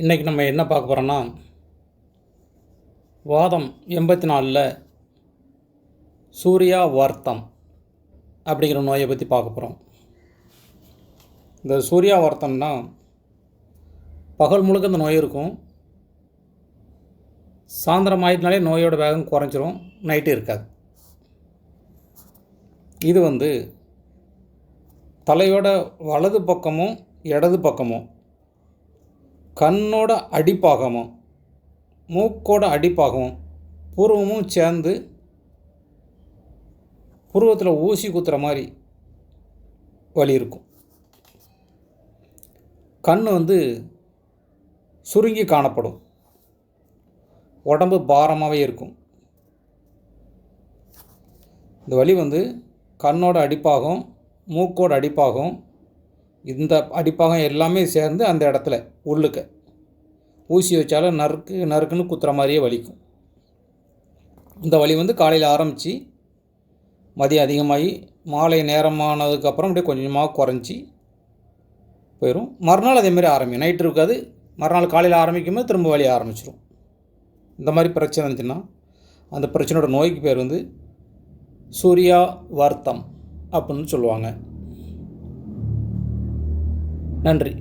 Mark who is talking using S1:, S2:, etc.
S1: இன்றைக்கி நம்ம என்ன பார்க்க போகிறோன்னா வாதம் எண்பத்தி நாலில் சூர்யா வர்த்தம் அப்படிங்கிற நோயை பற்றி பார்க்க போகிறோம் இந்த சூர்யா வர்த்தம்னா பகல் முழுக்க இந்த நோய் இருக்கும். சாயந்தரம் ஆயிட்டுனாலே நோயோட வேகம் குறைஞ்சிரும். நைட்டு இருக்காது. இது வந்து தலையோட வலது பக்கமும் இடது பக்கமும் கண்ணோட அடிப்பாகமும் மூக்கோட அடிப்பாகமும் புருவமும் சேர்ந்து புருவத்தில் ஊசி குத்துற மாதிரி வலி இருக்கும். கண் வந்து சுருங்கி காணப்படும். உடம்பு பாரமாகவே இருக்கும். இந்த வலி வந்து கண்ணோட அடிப்பாகம் மூக்கோட அடிப்பாகம் இந்த அடிப்பாகம் எல்லாமே சேர்ந்து அந்த இடத்துல உள்ளுக்க. ஊசி வச்சாலும் நறுக்கு நறுக்குன்னு குத்துற மாதிரியே வலிக்கும். இந்த வலி வந்து காலையில் ஆரம்பித்து மதியம் அதிகமாகி மாலை நேரமானதுக்கப்புறம் அப்படியே கொஞ்சமாக குறைஞ்சி போயிடும் மறுநாள் அதேமாரி ஆரம்பிக்கும். நைட்டு இருக்காது. மறுநாள் காலையில் ஆரம்பிக்கும்போது திரும்ப வலி ஆரம்பிச்சிடும் இந்த மாதிரி பிரச்சனை இருந்துச்சுன்னா அந்த பிரச்சனையோட நோய்க்கு பேர் வந்து சூர்யா வர்த்தம் அப்படின்னு சொல்லுவாங்க. நன்றி.